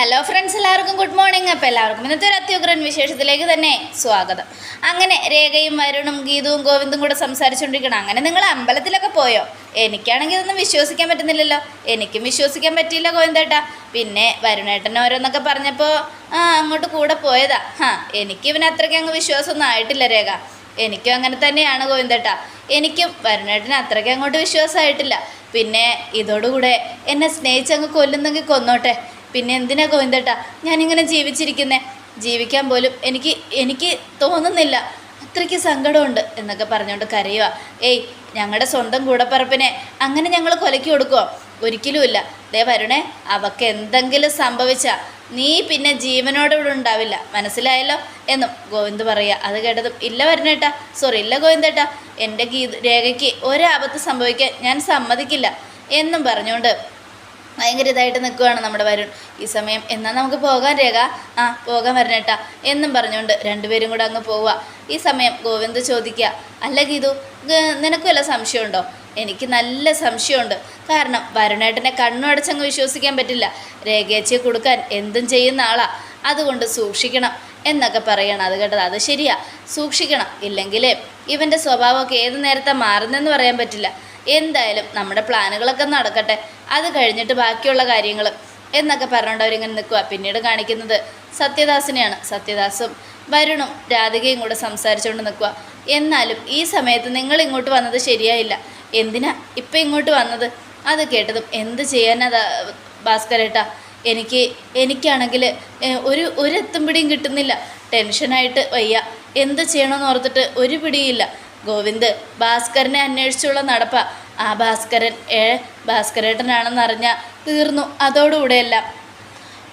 Hello friends എല്ലാവർക്കും good morning അപ്പോൾ എല്ലാവർക്കും ഇന്നത്തെ ഒരു അത്യുഗ്രൻ വിശേഷത്തിലേക്ക് തന്നെ സ്വാഗതം. അങ്ങനെ രേഖയും വരുണും ഗീതവും ഗോവിന്ദും കൂടെ സംസാരിച്ചുകൊണ്ടിരിക്കണം അങ്ങനെ നിങ്ങൾ അമ്പലത്തിലൊക്കെ പോയോ? എനിക്കാണെങ്കിൽ ഇതൊന്നും വിശ്വസിക്കാൻ പറ്റുന്നില്ലല്ലോ. എനിക്കും വിശ്വസിക്കാൻ പറ്റിയില്ല ഗോവിന്ദേട്ടാ. പിന്നെ വരുണേട്ടൻ ഓരോന്നൊക്കെ പറഞ്ഞപ്പോൾ ആ അങ്ങോട്ട് കൂടെ പോയതാ. ഹാ എനിക്ക് ഇവന് അത്രയ്ക്ക് അങ്ങ് വിശ്വാസമൊന്നും ആയിട്ടില്ല രേഖ. എനിക്കും അങ്ങനെ തന്നെയാണ് ഗോവിന്ദേട്ടാ. എനിക്കും വരുണേട്ടന് അത്രയ്ക്ക് അങ്ങോട്ട് വിശ്വാസമായിട്ടില്ല. പിന്നെ ഇതോടുകൂടെ എന്നെ സ്നേഹിച്ചങ്ങ് കൊല്ലുന്നെങ്കിൽ കൊന്നോട്ടെ. പിന്നെ എന്തിനാ ഗോവിന്ദേട്ടാ? ഞാനിങ്ങനെ ജീവിച്ചിരിക്കുന്നേ. ജീവിക്കാൻ പോലും എനിക്ക് എനിക്ക് തോന്നുന്നില്ല. അത്രയ്ക്ക് സങ്കടമുണ്ട് എന്നൊക്കെ പറഞ്ഞുകൊണ്ട് കരയുക ഏയ് ഞങ്ങളുടെ സ്വന്തം കൂടപ്പറപ്പിനെ അങ്ങനെ ഞങ്ങൾ കൊലക്കി കൊടുക്കുമോ ഒരിക്കലുമില്ല ദേ വരുണേ അവക്ക് എന്തെങ്കിലും സംഭവിച്ചാൽ നീ പിന്നെ ജീവനോടെ ഇവിടെ ഉണ്ടാവില്ല. മനസ്സിലായല്ലോ? എന്നും ഗോവിന്ദ് പറയുക. അത് കേട്ടതും ഇല്ല വരണേട്ടാ. സോറി ഇല്ല ഗോവിന്ദേട്ടാ. എന്റെ ഗീത രേഖയ്ക്ക് ഒരാപത്ത് സംഭവിക്കാൻ ഞാൻ സമ്മതിക്കില്ല എന്നും പറഞ്ഞുകൊണ്ട് ഭയങ്കര ഇതായിട്ട് നിൽക്കുകയാണ് നമ്മുടെ വരുൺ. ഈ സമയം എന്നാൽ നമുക്ക് പോകാൻ രേഖ. ആ പോകാൻ വരണേട്ടാ. എന്നും പറഞ്ഞുകൊണ്ട് രണ്ടുപേരും കൂടെ അങ്ങ് പോവുക. ഈ സമയം ഗോവിന്ദ് ചോദിക്കുക അല്ല ഗീതു നിനക്ക് വല്ല സംശയമുണ്ടോ? എനിക്ക് നല്ല സംശയമുണ്ട്. കാരണം വരുണേട്ടനെ കണ്ണുടച്ചങ്ങ് വിശ്വസിക്കാൻ പറ്റില്ല. രേഖയച്ചിയെ കൊടുക്കാൻ എന്തും ചെയ്യുന്ന ആളാ. അതുകൊണ്ട് സൂക്ഷിക്കണം എന്നൊക്കെ പറയണം. അത് കേട്ടത് അത് ശരിയാ. സൂക്ഷിക്കണം. ഇല്ലെങ്കിലേ ഇവന്റെ സ്വഭാവമൊക്കെ ഏത് നേരത്തെ മാറുന്നെന്ന് പറയാൻ പറ്റില്ല. എന്തായാലും നമ്മുടെ പ്ലാനുകളൊക്കെ നടക്കട്ടെ. അത് കഴിഞ്ഞിട്ട് ബാക്കിയുള്ള കാര്യങ്ങൾ എന്നൊക്കെ പറഞ്ഞുകൊണ്ട് അവരിങ്ങനെ നിൽക്കുക പിന്നീട് കാണിക്കുന്നത് സത്യദാസിനെയാണ്. സത്യദാസും വരുണും രാധികയും കൂടെ സംസാരിച്ചുകൊണ്ട് നിൽക്കുക എന്നാലും ഈ സമയത്ത് നിങ്ങൾ ഇങ്ങോട്ട് വന്നത് ശരിയായില്ല. എന്തിനാ ഇപ്പം ഇങ്ങോട്ട് വന്നത്? അത് കേട്ടതും എന്ത് ചെയ്യാനാ ഭാസ്കരേട്ടാ എനിക്ക് എനിക്കാണെങ്കിൽ ഒരു ഒരു എത്തും പിടിയും കിട്ടുന്നില്ല. ടെൻഷനായിട്ട് വയ്യ. എന്ത് ചെയ്യണമെന്ന് ഓർത്തിട്ട് ഒരു പിടിയില്ല ഗോവിന്ദ് ഭാസ്കരനെ അന്വേഷിച്ചുള്ള നടപ്പ. ആ ഭാസ്കരൻ ഏ ഭാസ്കരേട്ടനാണെന്ന് അറിഞ്ഞാൽ തീർന്നു അതോടുകൂടെയെല്ലാം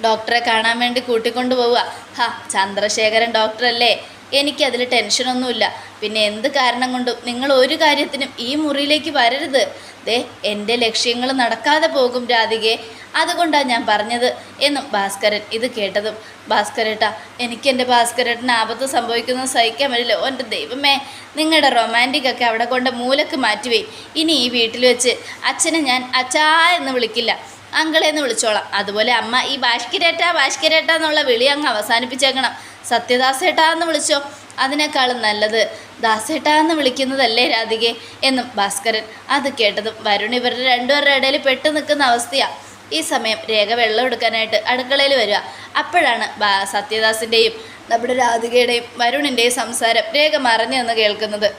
ഡോക്ടറെ കാണാൻ വേണ്ടി കൂട്ടിക്കൊണ്ടു പോവുക ഹാ ചന്ദ്രശേഖരൻ ഡോക്ടറല്ലേ? എനിക്കതിൽ ടെൻഷനൊന്നുമില്ല. പിന്നെ എന്ത് കാരണം കൊണ്ടും നിങ്ങൾ ഒരു കാര്യത്തിനും ഈ മുറിയിലേക്ക് വരരുത്. ദേ എന്റെ ലക്ഷ്യങ്ങൾ നടക്കാതെ പോകും രാധികയെ അതുകൊണ്ടാണ് ഞാൻ പറഞ്ഞത് എന്നും ഭാസ്കരൻ ഇത് കേട്ടതും. ഭാസ്കരേട്ട എനിക്ക് എന്റെ ഭാസ്കരേട്ടന് ആപത്ത് സംഭവിക്കുന്നത് സഹിക്കാൻ പറ്റില്ല. എന്റെ ദൈവമേ നിങ്ങളുടെ റൊമാന്റിക് ഒക്കെ അവിടെ കൊണ്ട് മൂലക്ക് മാറ്റുവേ. ഇനി ഈ വീട്ടിൽ വെച്ച് അച്ഛനെ ഞാൻ അച്ഛാ എന്ന് വിളിക്കില്ല. അങ്കളെന്ന് വിളിച്ചോളാം. അതുപോലെ അമ്മ ഈ ബാഷ്കിരേട്ട ബാഷ്കിരേട്ട എന്നുള്ള വിളി അങ്ങ് അവസാനിപ്പിച്ചേക്കണം. സത്യദാസേട്ടാ എന്ന് വിളിച്ചോ? അതിനേക്കാളും നല്ലത് ദാസേട്ടാ എന്ന് വിളിക്കുന്നതല്ലേ രാധികെ എന്നും ഭാസ്കരൻ അത് കേട്ടതും വരുൺ ഇവരുടെ രണ്ടുപേരുടെ ഇടയിൽ പെട്ടു നിൽക്കുന്ന അവസ്ഥയാണ് ഈ സമയം രേഖ വെള്ളം എടുക്കാനായിട്ട് അടുക്കളയിൽ വരിക. അപ്പോഴാണ് സത്യദാസിന്റെയും നമ്മുടെ രാധികയുടെയും വരുണിന്റെയും സംസാരം രേഖ മറഞ്ഞു എന്ന് കേൾക്കുന്നത്.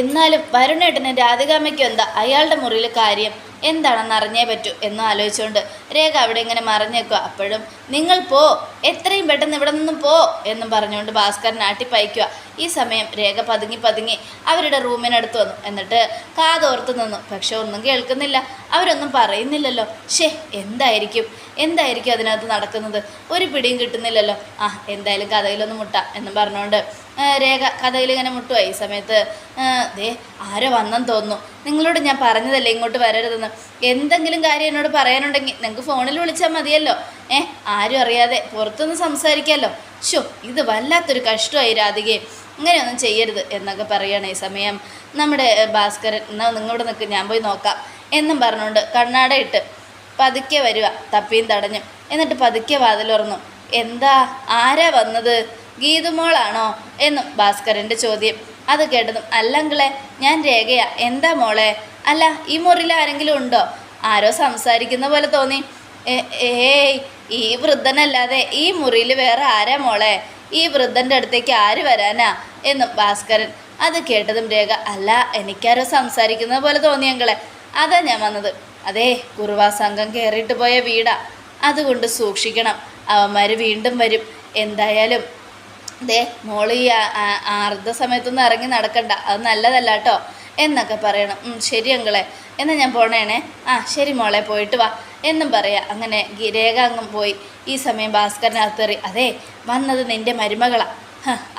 എന്നാലും വരുണേട്ടന് രാധികാമ്മയ്ക്കും എന്താ? അയാളുടെ മുറിയിൽ കാര്യം എന്താണെന്ന് അറിഞ്ഞേ പറ്റൂ എന്നും ആലോചിച്ചുകൊണ്ട് രേഖ അവിടെ ഇങ്ങനെ മറിഞ്ഞേക്കുക. അപ്പോഴും നിങ്ങൾ പോ എത്രയും പെട്ടെന്ന് ഇവിടെ നിന്നും പോ എന്നും പറഞ്ഞുകൊണ്ട് ഭാസ്കരൻ നാട്ടിപ്പയക്കുക ഈ സമയം രേഖ പതുങ്ങി പതുങ്ങി അവരുടെ റൂമിനടുത്ത് വന്നു. എന്നിട്ട് കാതോർത്ത് നിന്നു. പക്ഷെ ഒന്നും കേൾക്കുന്നില്ല. അവരൊന്നും പറയുന്നില്ലല്ലോ. ഷേ എന്തായിരിക്കും? എന്തായിരിക്കും അതിനകത്ത് നടക്കുന്നത്? ഒരു പിടിയും കിട്ടുന്നില്ലല്ലോ. ആ എന്തായാലും കഥയിലൊന്ന് മുട്ട എന്നും പറഞ്ഞുകൊണ്ട് രേഖ കഥയിൽ ഇങ്ങനെ മുട്ടുമായി ഈ സമയത്ത് ദേ ആരോ വന്നെന്ന് തോന്നുന്നു. നിങ്ങളോട് ഞാൻ പറഞ്ഞതല്ലേ ഇങ്ങോട്ട് വരരുതെന്ന്. എന്തെങ്കിലും കാര്യം എന്നോട് പറയാനുണ്ടെങ്കിൽ നിങ്ങൾക്ക് ഫോണിൽ വിളിച്ചാൽ മതിയല്ലോ. ഏ ആരും അറിയാതെ പുറത്തുനിന്ന് സംസാരിക്കാമല്ലോ ഷോ ഇത് വല്ലാത്തൊരു കഷ്ടമായി രാധികയെ. ഇങ്ങനെയൊന്നും ചെയ്യരുത് എന്നൊക്കെ പറയുകയാണ് ഈ സമയം. നമ്മുടെ ഭാസ്കരൻ എന്നാൽ നിങ്ങളോട് നിൽക്ക് ഞാൻ പോയി നോക്കാം. എന്നും പറഞ്ഞുകൊണ്ട് കണ്ണാട ഇട്ട് പതുക്കെ വരിക തപ്പിയും തടഞ്ഞു. എന്നിട്ട് പതുക്കെ വാതിലുറന്നു. എന്താ? ആരാ വന്നത്? ഗീതുമോളാണോ എന്നും ഭാസ്കരന്റെ ചോദ്യം. അത് കേട്ടതും അല്ലങ്കിളെ ഞാൻ രേഖയാ. എന്താ മോളെ? അല്ല ഈ മുറിയിൽ ആരെങ്കിലും ഉണ്ടോ? ആരോ സംസാരിക്കുന്ന പോലെ തോന്നി. ഏയ് ഈ വൃദ്ധനല്ലാതെ ഈ മുറിയിൽ വേറെ ആരാ മോളെ? ഈ വൃദ്ധന്റെ അടുത്തേക്ക് ആര് വരാനാ? എന്നും ഭാസ്കരൻ. അത് കേട്ടതും രേഖ അല്ല എനിക്കാരോ സംസാരിക്കുന്നത് പോലെ തോന്നിയങ്കളെ അതാ ഞാൻ വന്നത്. അതെ കുറുവാ സംഘം കയറിയിട്ട് പോയ വീടാ. അതുകൊണ്ട് സൂക്ഷിക്കണം. അവന്മാർ വീണ്ടും വരും. എന്തായാലും ദേ മോൾ ഈ സമയത്തൊന്നും ഇറങ്ങി നടക്കണ്ട. അത് നല്ലതല്ല കേട്ടോ എന്നൊക്കെ പറയണം. ശരി അങ്കളെ. എന്നാൽ ഞാൻ പോണേണേ. ആ ശരി മോളെ പോയിട്ട് വാ. എന്നും പറയാം. അങ്ങനെ രേഖ അങ്ങും പോയി. ഈ സമയം ഭാസ്കരനകത്തേറി അതെ വന്നത് നിന്റെ മരുമകളാ.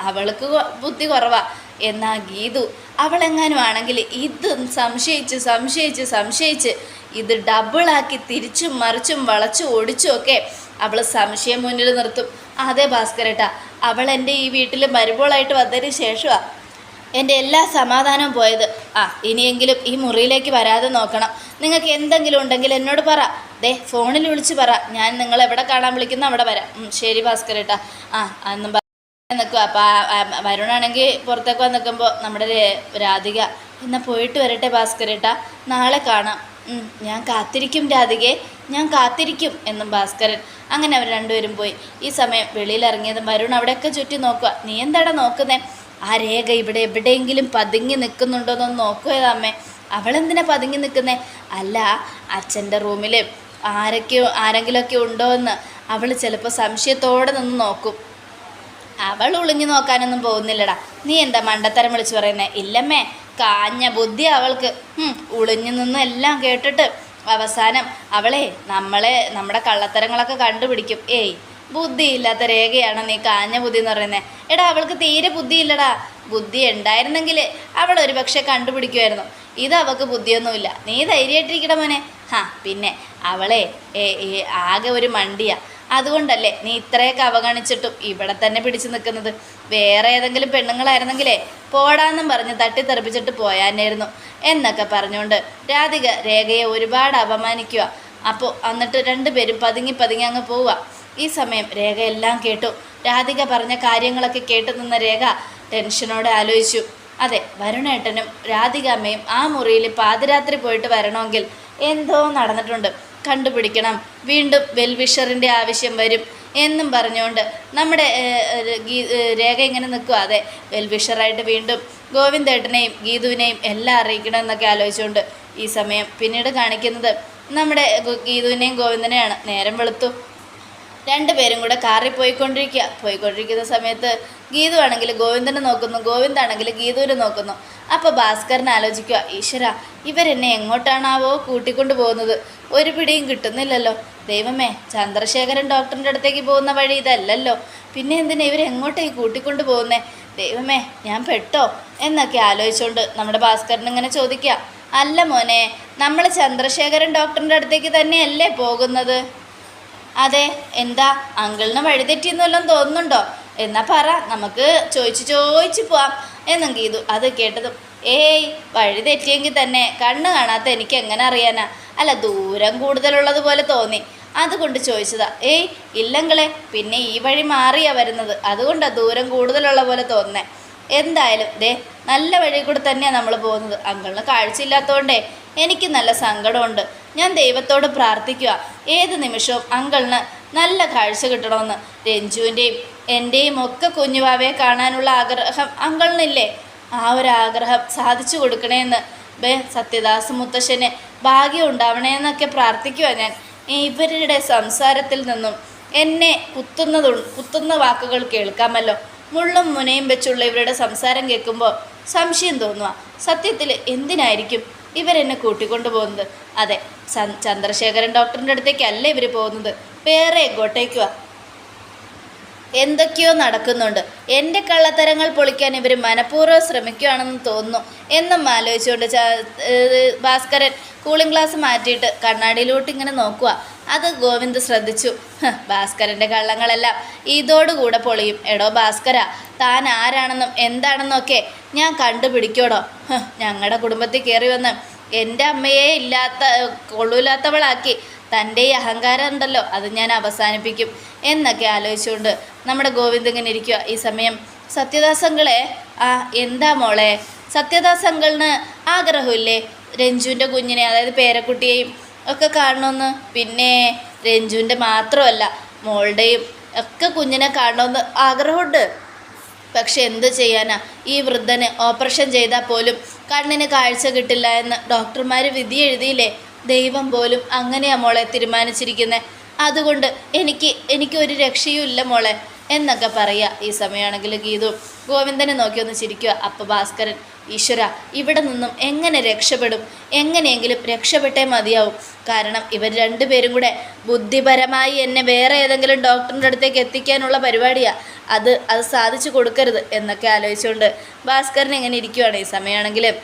അവൾക്ക് ബുദ്ധി കുറവാ. എന്നാ ഗീതു അവളെങ്ങാനും ആണെങ്കിൽ ഇത് സംശയിച്ച് സംശയിച്ച് സംശയിച്ച് ഇത് ഡബിളാക്കി തിരിച്ചും മറിച്ചും വളച്ചും ഓടിച്ചും ഒക്കെ അവൾ സംശയം മുന്നിൽ നിർത്തും. അതെ ഭാസ്കരേട്ടാ അവൾ എന്റെ ഈ വീട്ടിൽ മരുമോളായിട്ട് വന്നതിന് ശേഷമാണ് എന്റെ എല്ലാ സമാധാനവും പോയത്. ആ ഇനിയെങ്കിലും ഈ മുറിയിലേക്ക് വരാതെ നോക്കണം. നിങ്ങൾക്ക് എന്തെങ്കിലും ഉണ്ടെങ്കിൽ എന്നോട് പറ. ദേ ഫോണിൽ വിളിച്ച് പറ. ഞാൻ നിങ്ങളെവിടെ കാണാൻ വിളിക്കുന്ന അവിടെ വരാം. ശരി ഭാസ്കരേട്ടാ. ആ അന്നും നിൽക്കുക അപ്പം വരുണാണെങ്കിൽ പുറത്തേക്ക് വന്ന് നിൽക്കുമ്പോൾ നമ്മുടെ രാധിക എന്നാൽ പോയിട്ട് വരട്ടെ ഭാസ്കരേട്ടാ നാളെ കാണാം. ഞാൻ കാത്തിരിക്കും രാധികയെ ഞാൻ കാത്തിരിക്കും എന്നും ഭാസ്കരൻ. അങ്ങനെ അവർ രണ്ടുപേരും പോയി. ഈ സമയം വെളിയിലിറങ്ങിയതും വരുൺ അവിടെയൊക്കെ ചുറ്റി നോക്കുക നീ എന്താടാ നോക്കുന്നേ? ആ രേഖ ഇവിടെ എവിടെയെങ്കിലും പതുങ്ങി നിൽക്കുന്നുണ്ടോയെന്നൊന്ന് അമ്മേ. അവളെന്തിനാ പതുങ്ങി നിൽക്കുന്നേ? അല്ല അച്ഛന്റെ റൂമിൽ ആരൊക്കെയോ ആരെങ്കിലുമൊക്കെ ഉണ്ടോ എന്ന് അവൾ ചിലപ്പോൾ സംശയത്തോടെ നിന്ന് നോക്കും. അവൾ ഒളിഞ്ഞു നോക്കാനൊന്നും പോകുന്നില്ലടാ. നീ എന്താ മണ്ടത്തരം വിളിച്ചു പറയുന്നേ? ഇല്ലമ്മേ കാഞ്ഞ ബുദ്ധി അവൾക്ക്. ഒളിഞ്ഞു നിന്ന് എല്ലാം കേട്ടിട്ട് അവസാനം അവളെ നമ്മളെ നമ്മുടെ കള്ളത്തരങ്ങളൊക്കെ കണ്ടുപിടിക്കും. ഏയ് ബുദ്ധിയില്ലാത്ത രേഖയാണ് നീ കാഞ്ഞ ബുദ്ധി എന്ന് പറയുന്നത് എടാ അവൾക്ക് തീരെ ബുദ്ധിയില്ലടാ. ബുദ്ധി ഉണ്ടായിരുന്നെങ്കിൽ അവൾ ഒരു പക്ഷെ കണ്ടുപിടിക്കുമായിരുന്നു. ഇത് അവൾക്ക് ബുദ്ധിയൊന്നുമില്ല. നീ ധൈര്യമായിട്ടിരിക്കട മോനെ. ഹാ പിന്നെ അവളെ ഏ, ആകെ ഒരു മണ്ടിയാ. അതുകൊണ്ടല്ലേ നീ ഇത്രയൊക്കെ അവഗണിച്ചിട്ടും ഇവിടെ തന്നെ പിടിച്ചു നിൽക്കുന്നത്. വേറെ ഏതെങ്കിലും പെണ്ണുങ്ങളായിരുന്നെങ്കിലേ പോടാന്നും പറഞ്ഞ് തട്ടിത്തെറിപ്പിച്ചിട്ട് പോയാനായിരുന്നു എന്നൊക്കെ പറഞ്ഞുകൊണ്ട് രാധിക രേഖയെ ഒരുപാട് അപമാനിക്കുക. അപ്പോൾ എന്നിട്ട് രണ്ടുപേരും പതുങ്ങി പതുങ്ങി അങ്ങ് പോവുക. ഈ സമയം രേഖ എല്ലാം കേട്ടു. രാധിക പറഞ്ഞ കാര്യങ്ങളൊക്കെ കേട്ടു നിന്ന രേഖ ടെൻഷനോടെ ആലോചിച്ചു. അതെ വരുണേട്ടനും രാധികാമ്മയും ആ മുറിയിൽ പാതിരാത്രി പോയിട്ട് വരണമെങ്കിൽ എന്തോ നടന്നിട്ടുണ്ട്. കണ്ടുപിടിക്കണം. വീണ്ടും വെൽവിഷറിന്റെ ആവശ്യം വരും എന്നും പറഞ്ഞുകൊണ്ട് നമ്മുടെ ഗീ- രേഖ ഇങ്ങനെ നിൽക്കുക അതെ വെൽവിഷറായിട്ട് വീണ്ടും ഗോവിന്ദേട്ടനെയും ഗീതുവിനെയും എല്ലാം അറിയിക്കണം എന്നൊക്കെ ആലോചിച്ചുകൊണ്ട് ഈ സമയം പിന്നീട് കാണിക്കുന്നത് നമ്മുടെ ഗീതുവിനെയും ഗോവിന്ദനെയാണ്. നേരം വെളുത്തു. രണ്ടുപേരും കൂടെ കാറിൽ പോയിക്കൊണ്ടിരിക്കുക. പോയിക്കൊണ്ടിരിക്കുന്ന സമയത്ത് ഗീതു ആണെങ്കിൽ ഗോവിന്ദനെ നോക്കുന്നു ഗോവിന്ദാണെങ്കിൽ ഗീതുവിനെ നോക്കുന്നു. അപ്പോൾ ഭാസ്കരൻ ആലോചിക്കുക ഈശ്വര ഇവരെന്നെ എങ്ങോട്ടാണാവോ കൂട്ടിക്കൊണ്ടു പോകുന്നത്? ഒരു പിടിയും കിട്ടുന്നില്ലല്ലോ. ദൈവമേ ചന്ദ്രശേഖരൻ ഡോക്ടറിന്റെ അടുത്തേക്ക് പോകുന്ന വഴി ഇതല്ലല്ലോ. പിന്നെ എന്തിനാ ഇവരെങ്ങോട്ടേ കൂട്ടിക്കൊണ്ടു പോകുന്നേ? ദൈവമേ ഞാൻ പെട്ടോ? എന്നൊക്കെ ആലോചിച്ചുകൊണ്ട് നമ്മുടെ ഭാസ്കരൻ ഇങ്ങനെ ചോദിക്കുക. അല്ല മോനെ നമ്മൾ ചന്ദ്രശേഖരൻ ഡോക്ടറിന്റെ അടുത്തേക്ക് തന്നെയല്ലേ പോകുന്നത്? അതെ എന്താ അങ്കിളിന് വഴിതെറ്റിയെന്നല്ലോ തോന്നുന്നുണ്ടോ? എന്നാ പറ നമുക്ക് ചോദിച്ച് ചോദിച്ച് പോവാം. എന്നും ഗീതു അത് കേട്ടതും ഏയ് വഴി തെറ്റിയെങ്കിൽ തന്നെ കണ്ണ് കാണാത്ത എനിക്ക് എങ്ങനെ അറിയാനാ? അല്ല ദൂരം കൂടുതലുള്ളത് പോലെ തോന്നി. അതുകൊണ്ട് ചോദിച്ചതാ ഏയ് ഇല്ലെങ്കിലേ പിന്നെ ഈ വഴി മാറിയാ വരുന്നത്. അതുകൊണ്ടാ ദൂരം കൂടുതലുള്ള പോലെ തോന്നുന്നേ. എന്തായാലും ദേ നല്ല വഴി കൂടെ തന്നെയാണ് നമ്മൾ പോകുന്നത്. അങ്കിളിന് കാഴ്ചയില്ലാത്തതുകൊണ്ടേ എനിക്ക് നല്ല സങ്കടമുണ്ട്. ഞാൻ ദൈവത്തോട് പ്രാർത്ഥിക്കുക. ഏത് നിമിഷവും അങ്കിളിന് നല്ല കാഴ്ച കിട്ടണമെന്ന് രഞ്ജുവിന്റെയും എന്റെയും ഒക്കെ കുഞ്ഞുവാവയെ കാണാനുള്ള ആഗ്രഹം അങ്കിളിനില്ലേ? ആ ഒരു ആഗ്രഹം സാധിച്ചു കൊടുക്കണേന്ന് ബേ സത്യദാസ് മുത്തശ്ശന് ഭാഗ്യം ഉണ്ടാവണേന്നൊക്കെ പ്രാർത്ഥിക്കുക ഞാൻ. ഇവരുടെ സംസാരത്തിൽ നിന്നും എന്നെ കുത്തുന്നതു കുത്തുന്ന വാക്കുകൾ കേൾക്കാമല്ലോ. മുള്ളും മുനയും വെച്ചുള്ള ഇവരുടെ സംസാരം കേൾക്കുമ്പോൾ സംശയം തോന്നുക സത്യത്തിൽ എന്തിനായിരിക്കും ഇവരെന്നെ കൂട്ടിക്കൊണ്ടു പോകുന്നത്. അതെ ചന്ദ്രശേഖരൻ ഡോക്ടറിന്റെ അടുത്തേക്കല്ല ഇവർ പോകുന്നത്? വേറെ എങ്ങോട്ടേക്കുവാ എന്തൊക്കെയോ നടക്കുന്നുണ്ട്. എന്റെ കള്ളത്തരങ്ങൾ പൊളിക്കാൻ ഇവർ മനഃപൂർവം ശ്രമിക്കുകയാണെന്ന് തോന്നുന്നു. എന്നും ആലോചിച്ചുകൊണ്ട് ഭാസ്കരൻ കൂളിംഗ് ഗ്ലാസ് മാറ്റിയിട്ട് കണ്ണാടിയിലോട്ട് ഇങ്ങനെ നോക്കുക അത് ഗോവിന്ദ് ശ്രദ്ധിച്ചു. ഭാസ്കരന്റെ കള്ളങ്ങളെല്ലാം ഇതോടുകൂടെ പൊളിയും. എടോ ഭാസ്കര താൻ ആരാണെന്നും എന്താണെന്നൊക്കെ ഞാൻ കണ്ടുപിടിക്കോടോ? ഞങ്ങളുടെ കുടുംബത്തിൽ കയറി വന്ന് എന്റെ അമ്മയെ ഇല്ലാത്ത കൊള്ളൂലാത്തവളാക്കി തന്റെ ഈ അഹങ്കാരം ഉണ്ടല്ലോ അത് ഞാൻ അവസാനിപ്പിക്കും എന്നൊക്കെ ആലോചിച്ചുകൊണ്ട് നമ്മുടെ ഗോവിന്ദ് ഇങ്ങനെ ഇരിക്കുക ഈ സമയം സത്യദാസങ്ങളെ ആ എന്താ മോളെ? സത്യദാസങ്ങളിന് ആഗ്രഹമില്ലേ? രഞ്ജുവിന്റെ കുഞ്ഞിനെ അതായത് പേരക്കുട്ടിയെയും ഒക്കെ കാണണമെന്ന് പിന്നെ രഞ്ജുവിന്റെ മാത്രമല്ല മോളുടെയും ഒക്കെ കുഞ്ഞിനെ കാണണമെന്ന് ആഗ്രഹമുണ്ട്. പക്ഷെ എന്ത് ചെയ്യാനാ? ഈ വൃദ്ധന് ഓപ്പറേഷൻ ചെയ്താൽ പോലും കണ്ണിന് കാഴ്ച കിട്ടില്ല എന്ന് ഡോക്ടർമാർ വിധി എഴുതിയില്ലേ? ദൈവം പോലും അങ്ങനെയാ മോളെ തീരുമാനിച്ചിരിക്കുന്നത് അതുകൊണ്ട് എനിക്ക് എനിക്ക് ഒരു രക്ഷയും ഇല്ല മോളെ. എന്നൊക്കെ പറയുക. ഈ സമയമാണെങ്കിൽ ഗീതു ഗോവിന്ദനെ നോക്കി ഒന്ന് ചിരിക്കുക. അപ്പോൾ ഭാസ്കരൻ ഈശ്വര ഇവിടെ നിന്നും എങ്ങനെ രക്ഷപ്പെടും? എങ്ങനെയെങ്കിലും രക്ഷപ്പെട്ടേ മതിയാവും. കാരണം ഇവർ രണ്ടുപേരും കൂടെ ബുദ്ധിപരമായി എന്നെ വേറെ ഏതെങ്കിലും ഡോക്ടറിന്റെ അടുത്തേക്ക് എത്തിക്കാനുള്ള പരിപാടിയാണ് അത് അത് സാധിച്ചു കൊടുക്കരുത് എന്നൊക്കെ ആലോചിച്ചുകൊണ്ട് ഭാസ്കരൻ എങ്ങനെ ഇരിക്കുവാണ്. ഈ സമയമാണെങ്കിൽ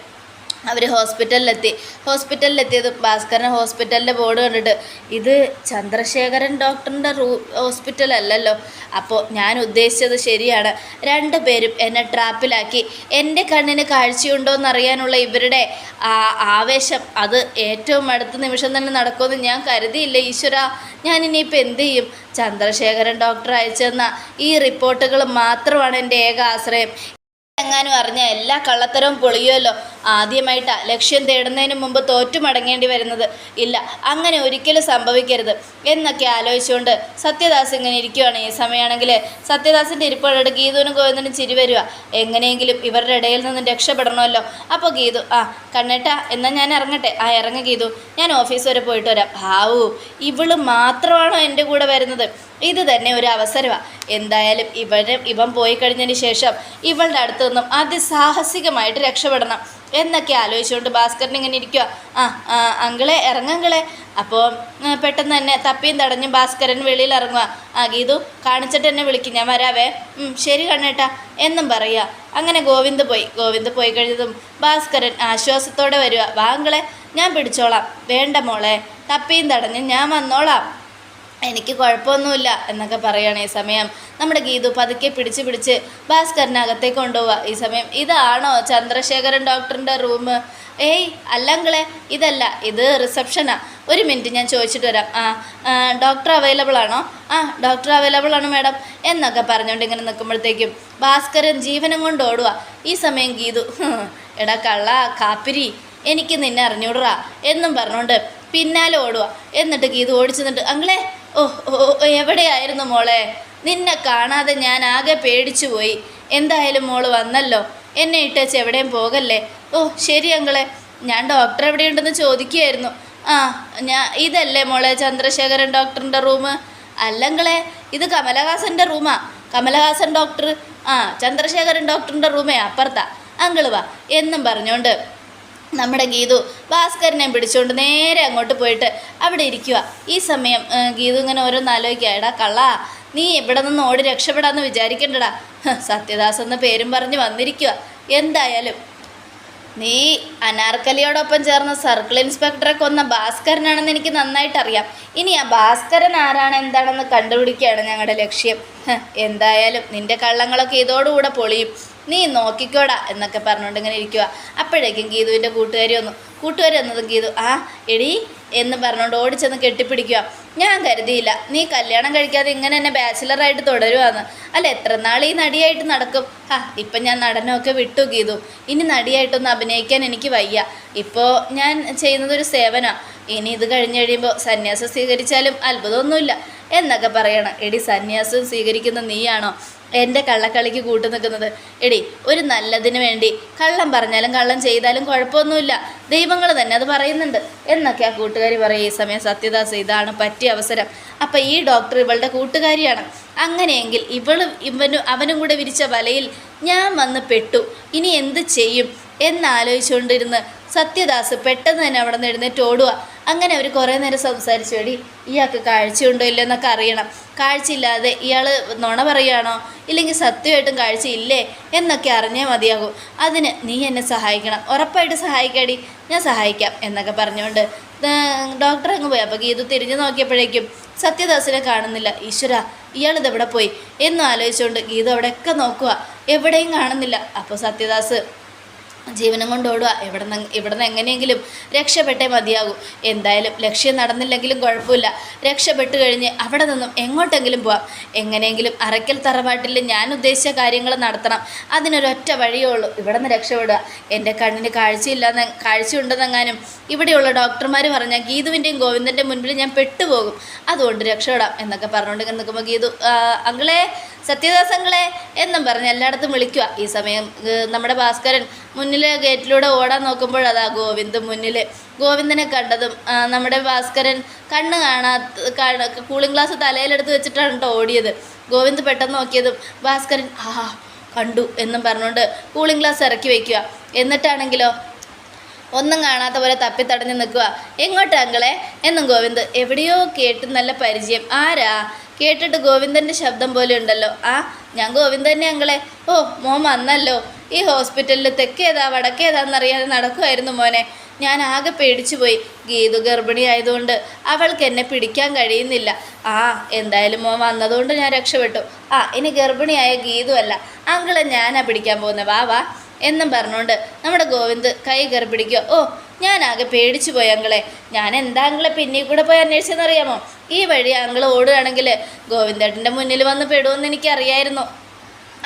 അവർ ഹോസ്പിറ്റലിലെത്തി. ഹോസ്പിറ്റലിലെത്തിയത് ഭാസ്കരൻ ഹോസ്പിറ്റലിന്റെ ബോർഡ് കണ്ടിട്ട് ഇത് ചന്ദ്രശേഖരൻ ഡോക്ടറിന്റെ റൂ ഹോസ്പിറ്റലല്ലല്ലോ. അപ്പോൾ ഞാൻ ഉദ്ദേശിച്ചത് ശരിയാണ്. രണ്ട് പേരും എന്നെ ട്രാപ്പിലാക്കി. എന്റെ കണ്ണിന് കാഴ്ചയുണ്ടോ എന്നറിയാനുള്ള ഇവരുടെ ആവേശം. അത് ഏറ്റവും അടുത്ത നിമിഷം തന്നെ നടക്കുമെന്ന് ഞാൻ കരുതിയില്ല ഈശ്വര. ഞാൻ ഇനിയിപ്പോൾ എന്ത് ചെയ്യും? ചന്ദ്രശേഖരൻ ഡോക്ടർ അയച്ചെന്ന ഈ റിപ്പോർട്ടുകൾ മാത്രമാണ് എന്റെ ഏക ആശ്രയം. എങ്ങാനും അറിഞ്ഞ എല്ലാ കള്ളത്തരവും പൊളിയുമല്ലോ ആദ്യമായിട്ടാ ലക്ഷ്യം തേടുന്നതിന് മുമ്പ് തോറ്റു മടങ്ങേണ്ടി വരുന്നത്. ഇല്ല അങ്ങനെ ഒരിക്കലും സംഭവിക്കരുത്. എന്നൊക്കെ ആലോചിച്ചുകൊണ്ട് സത്യദാസ് ഇങ്ങനെ ഇരിക്കുവാണ്. ഈ സമയമാണെങ്കിൽ സത്യദാസിന്റെ ഇരിപ്പോടെ ഗീതുവിനും ഗോവിന്ദനും ചിരി വരിക എങ്ങനെയെങ്കിലും ഇവരുടെ ഇടയിൽ നിന്നും രക്ഷപ്പെടണമല്ലോ. അപ്പോൾ ഗീതു ആ കണ്ണേട്ട എന്നാൽ ഞാൻ ഇറങ്ങട്ടെ? ആ ഇറങ്ങ ഗീതു. ഞാൻ ഓഫീസ് വരെ പോയിട്ട് വരാം. ഭാവു ഇവൾ മാത്രമാണോ എന്റെ കൂടെ വരുന്നത്? ഇത് തന്നെ ഒരു അവസരമാണ് എന്തായാലും ഇവരെ ഇവൻ പോയി കഴിഞ്ഞതിന് ശേഷം ഇവളുടെ അടുത്ത് നിന്നും അതിസാഹസികമായിട്ട് രക്ഷപ്പെടണം. എന്നൊക്കെ ആലോചിച്ചുകൊണ്ട് ഭാസ്കരൻ ഇങ്ങനെ ഇരിക്കുക ആ അങ്കിളെ ഇറങ്ങങ്കിളെ അപ്പോൾ പെട്ടെന്ന് തന്നെ തപ്പിയും തടഞ്ഞും ഭാസ്കരൻ വെളിയിൽ ഇറങ്ങുക ആ ഗീതു കാണിച്ചിട്ട് എന്നെ വിളിക്കും ഞാൻ വരാവേ. ശരി കണ്ണേട്ടാ. എന്നും പറയുക അങ്ങനെ ഗോവിന്ദ് പോയി. ഗോവിന്ദ് പോയി കഴിഞ്ഞതും ഭാസ്കരൻ ആശ്വാസത്തോടെ വരിക വാങ്കളെ ഞാൻ പിടിച്ചോളാം. വേണ്ട മോളെ തപ്പിയും തടഞ്ഞും ഞാൻ വന്നോളാം. എനിക്ക് കുഴപ്പമൊന്നുമില്ല എന്നൊക്കെ പറയുകയാണ് ഈ സമയം. നമ്മുടെ ഗീതു പതുക്കെ പിടിച്ച് പിടിച്ച് ഭാസ്കറിനകത്തേക്ക് കൊണ്ടുപോവുക. ഈ സമയം ഇതാണോ ചന്ദ്രശേഖരൻ ഡോക്ടറിന്റെ റൂം? ഏയ് അല്ലങ്ങളെ ഇതല്ല ഇത് റിസപ്ഷനാ. ഒരു മിനിറ്റ് ഞാൻ ചോദിച്ചിട്ട് വരാം. ആ ഡോക്ടർ അവൈലബിൾ ആണോ? ആ ഡോക്ടർ അവൈലബിൾ ആണ് മാഡം എന്നൊക്കെ പറഞ്ഞുകൊണ്ട് ഇങ്ങനെ നിൽക്കുമ്പോഴത്തേക്കും ഭാസ്കരൻ ജീവനം കൊണ്ട് ഓടുക. ഈ സമയം ഗീതു എടാ കള്ള കാപ്പിരി എനിക്ക് നിന്നെ അറിഞ്ഞൂടാ എന്നും പറഞ്ഞുകൊണ്ട് പിന്നാലെ ഓടുക. എന്നിട്ട് ഗീതു ഓടിച്ചു നിന്നിട്ട് അങ്ങളെ ഓ ഓ എവിടെയായിരുന്നു മോളെ? നിന്നെ കാണാതെ ഞാൻ ആകെ പേടിച്ചു പോയി. എന്തായാലും മോൾ വന്നല്ലോ. എന്നെ ഇട്ടേച്ച് എവിടെയും പോകല്ലേ? ഓ ശരി അങ്കളെ. ഞാൻ ഡോക്ടർ എവിടെയുണ്ടെന്ന് ചോദിക്കുകയായിരുന്നു. ആ ഞാൻ ഇതല്ലേ മോളെ ചന്ദ്രശേഖരൻ ഡോക്ടറിന്റെ റൂം അല്ലങ്കളെ ഇത് കമലഹാസന്റെ റൂമാ കമലഹാസൻ ഡോക്ടർ ആ ചന്ദ്രശേഖരൻ ഡോക്ടറിന്റെ റൂമേ അപ്പുറത്താ. അങ്കിൾ വാ എന്നും പറഞ്ഞുകൊണ്ട് നമ്മുടെ ഗീതു ഭാസ്കരനെ പിടിച്ചുകൊണ്ട് നേരെ അങ്ങോട്ട് പോയിട്ട് അവിടെ ഇരിക്കുക ഈ സമയം ഗീതു ഇങ്ങനെ ഓരോന്ന് ആലോചിക്കുക കള്ള നീ ഇവിടെ നിന്ന് ഓടി രക്ഷപ്പെടാമെന്ന് വിചാരിക്കണ്ടടാ. സത്യദാസ് എന്ന പേരും പറഞ്ഞ് വന്നിരിക്കുക എന്തായാലും നീ അനാർക്കലിയോടൊപ്പം ചേർന്ന സർക്കിൾ ഇൻസ്പെക്ടറെ കൊന്ന ഭാസ്കരനാണെന്ന് എനിക്ക് നന്നായിട്ട് അറിയാം ഇനി ആ ഭാസ്കരൻ ആരാണ് എന്താണെന്ന് കണ്ടുപിടിക്കുകയാണ് ഞങ്ങളുടെ ലക്ഷ്യം. എന്തായാലും നിന്റെ കള്ളങ്ങളൊക്കെ ഇതോടുകൂടെ പൊളിയും. നീ നോക്കിക്കോടാ എന്നൊക്കെ പറഞ്ഞുകൊണ്ട് ഇങ്ങനെ ഇരിക്കുക അപ്പോഴേക്കും ഗീതുവിന്റെ കൂട്ടുകാരി വന്നു. കൂട്ടുകാരി വന്നതും ഗീതു ആ എടി എന്ന് പറഞ്ഞുകൊണ്ട് ഓടിച്ചെന്ന് കെട്ടിപ്പിടിക്കുക ഞാൻ കരുതിയില്ല. നീ കല്യാണം കഴിക്കാതെ ഇങ്ങനെ എന്നെ ബാച്ചിലറായിട്ട് തുടരുവാന്ന്. അല്ല എത്ര നാൾ ഈ നടിയായിട്ട് നടക്കും? ഹാ ഇപ്പം ഞാൻ നടനമൊക്കെ വിട്ടു ഗീതു. ഇനി നടിയായിട്ടൊന്ന് അഭിനയിക്കാൻ എനിക്ക് വയ്യ. ഇപ്പോൾ ഞാൻ ചെയ്യുന്നതൊരു സേവനമാണ് ഇനി ഇത് കഴിഞ്ഞ് കഴിയുമ്പോൾ സന്യാസം സ്വീകരിച്ചാലും അത്ഭുതമൊന്നുമില്ല. എന്നൊക്കെ പറയണം. എടി സന്യാസം സ്വീകരിക്കുന്ന നീയാണോ? എന്റെ കള്ളക്കളിക്ക് കൂട്ടു നിൽക്കുന്നത്. എടി ഒരു നല്ലതിന് വേണ്ടി കള്ളം പറഞ്ഞാലും കള്ളം ചെയ്താലും കുഴപ്പമൊന്നുമില്ല. ദൈവങ്ങൾ തന്നെ അത് പറയുന്നുണ്ട്. എന്നൊക്കെ ആ കൂട്ടുകാരി പറയും. ഈ സമയം സത്യദാസ് ഇതാണ് പറ്റിയ അവസരം. അപ്പം ഈ ഡോക്ടർ ഇവളുടെ കൂട്ടുകാരിയാണ്. അങ്ങനെയെങ്കിൽ ഇവൾ ഇവനും അവനും കൂടെ വിരിച്ച വലയിൽ ഞാൻ വന്ന് പെട്ടു. ഇനി എന്ത് ചെയ്യും? എന്നാലോചിച്ചുകൊണ്ടിരുന്ന് സത്യദാസ് പെട്ടെന്ന് തന്നെ അവിടെ നിന്ന് എഴുന്നേറ്റ് ഓടുക അങ്ങനെ അവർ കുറേ നേരം സംസാരിച്ചു വേണ്ടി ഇയാൾക്ക് കാഴ്ചയുണ്ടോ ഇല്ലോ എന്നൊക്കെ അറിയണം. കാഴ്ചയില്ലാതെ ഇയാൾ നുണ പറയുകയാണോ? ഇല്ലെങ്കിൽ സത്യമായിട്ടും കാഴ്ചയില്ലേ? എന്നൊക്കെ അറിഞ്ഞേ മതിയാകും. അതിന് നീ എന്നെ സഹായിക്കണം. ഉറപ്പായിട്ട് സഹായിക്കാടി ഞാൻ സഹായിക്കാം എന്നൊക്കെ പറഞ്ഞുകൊണ്ട് ഡോക്ടർ അങ്ങ് പോയി. അപ്പോൾ ഗീതു തിരിഞ്ഞു നോക്കിയപ്പോഴേക്കും സത്യദാസിനെ കാണുന്നില്ല. ഈശ്വര ഇയാളിതെവിടെ പോയി? എന്നും ആലോചിച്ചുകൊണ്ട് ഗീതു അവിടെയൊക്കെ നോക്കുക എവിടെയും കാണുന്നില്ല. അപ്പോൾ സത്യദാസ് ജീവനം കൊണ്ടോടുക ഇവിടെ നിന്ന് ഇവിടെ നിന്ന് എങ്ങനെയെങ്കിലും രക്ഷപ്പെട്ടേ മതിയാകൂ. എന്തായാലും ലക്ഷ്യം നടന്നില്ലെങ്കിലും കുഴപ്പമില്ല. രക്ഷപ്പെട്ട് കഴിഞ്ഞ് അവിടെ നിന്നും എങ്ങോട്ടെങ്കിലും പോവാം. എങ്ങനെയെങ്കിലും അറയ്ക്കൽ തറവാട്ടിൽ ഞാൻ ഉദ്ദേശിച്ച കാര്യങ്ങൾ നടത്തണം. അതിനൊരൊറ്റ വഴിയേ ഉള്ളൂ. ഇവിടെ നിന്ന് രക്ഷപ്പെടുക. എന്റെ കണ്ണിന് കാഴ്ചയില്ലാന്ന് കാഴ്ചയുണ്ടെന്നെങ്ങാനും ഇവിടെയുള്ള ഡോക്ടർമാർ പറഞ്ഞാൽ ഗീതുവിന്റെയും ഗോവിന്ദന്റെ മുൻപിൽ ഞാൻ പെട്ടുപോകും. അതുകൊണ്ട് രക്ഷപ്പെടാം എന്നൊക്കെ പറഞ്ഞുകൊണ്ട് നിൽക്കുമ്പോൾ ഗീതു "ആ, അങ്കിളേ സത്യദാസ് എന്നും പറഞ്ഞ് എല്ലായിടത്തും വിളിക്കുക. ഈ സമയം നമ്മുടെ ഭാസ്കരൻ മുന്നിലെ ഗേറ്റിലൂടെ ഓടാൻ നോക്കുമ്പോൾ അതാ ഗോവിന്ദ് മുന്നിൽ ഗോവിന്ദനെ കണ്ടതും നമ്മുടെ ഭാസ്കരൻ കണ്ണ് കാണാത്ത കാണ കൂളിംഗ് ഗ്ലാസ് തലയിലെടുത്ത് വെച്ചിട്ടാണ് കേട്ടോ ഓടിയത്. ഗോവിന്ദ് പെട്ടെന്ന് നോക്കിയതും ഭാസ്കരൻ ആ കണ്ടു എന്നും പറഞ്ഞുകൊണ്ട് കൂളിംഗ് ഗ്ലാസ് ഇറക്കി വയ്ക്കുക എന്നിട്ടാണെങ്കിലോ ഒന്നും കാണാത്ത പോലെ തപ്പിത്തടഞ്ഞ് നിൽക്കുക. എങ്ങോട്ടാ അങ്കളെ? എന്നും ഗോവിന്ദ് എവിടെയോ കേട്ട് നല്ല പരിചയം. ആരാ? കേട്ടിട്ട് ഗോവിന്ദന്റെ ശബ്ദം പോലെ ഉണ്ടല്ലോ. ആ ഞാൻ ഗോവിന്ദന്റെ അങ്കളെ. ഓ മോൻ വന്നല്ലോ. ഈ ഹോസ്പിറ്റലിൽ തെക്കേതാ വടക്കേതാന്നറിയാതെ നടക്കുമായിരുന്നു മോനെ. ഞാൻ ആകെ പേടിച്ചു പോയി. ഗീതു ഗർഭിണി ആയതുകൊണ്ട് അവൾക്ക് എന്നെ പിടിക്കാൻ കഴിയുന്നില്ല. ആ എന്തായാലും മോൻ വന്നതുകൊണ്ട് ഞാൻ രക്ഷപ്പെട്ടു. ആ ഇനി ഗർഭിണിയായ ഗീതു അല്ല. അങ്കിളെ ഞാനാ പിടിക്കാൻ പോകുന്നത് വാ വാ. എന്നും പറഞ്ഞുകൊണ്ട് നമ്മുടെ ഗോവിന്ദ് കൈ കയറി പിടിക്കുക ഓ ഞാനാകെ പേടിച്ചു പോയി അങ്കിളെ. ഞാൻ എന്താ അങ്കിളെ പിന്നീ കൂടെ പോയി അന്വേഷിച്ചെന്നറിയാമോ? ഈ വഴി അങ്കിൾ ഓടുകയാണെങ്കിൽ ഗോവിന്ദേട്ടന്റെ മുന്നിൽ വന്ന് പെടുമെന്ന് എനിക്കറിയായിരുന്നു.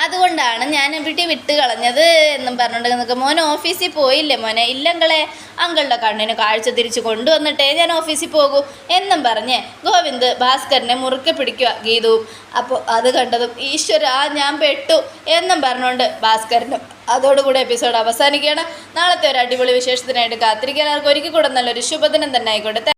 അതുകൊണ്ടാണ് ഞാൻ വീട്ടിൽ വിട്ട് കളഞ്ഞത് എന്നും പറഞ്ഞുകൊണ്ട് നിൽക്കുക മോൻ ഓഫീസിൽ പോയില്ലേ മോനെ? ഇല്ലങ്കളെ അങ്കളുടെ കണ്ണിന് കാഴ്ച തിരിച്ച് കൊണ്ടുവന്നിട്ടേ ഞാൻ ഓഫീസിൽ പോകൂ എന്നും പറഞ്ഞ് ഗോവിന്ദ് ഭാസ്കരനെ മുറുക്കെ പിടിക്കുക ഗീതു. അപ്പോൾ അത് കണ്ടതും ഈശ്വര ആ ഞാൻ പെട്ടു എന്നും പറഞ്ഞുകൊണ്ട് ഭാസ്കരനും അതോടുകൂടി എപ്പിസോഡ് അവസാനിക്കുകയാണ്. നാളത്തെ ഒരു അടിപൊളി വിശേഷത്തിനായിട്ട് കാത്തിരിക്കാൻ ആർക്കും ഒരിക്കൽ കൂടെ നല്ലൊരു ശുഭദിനം തന്നെ ആയിക്കോട്ടെ.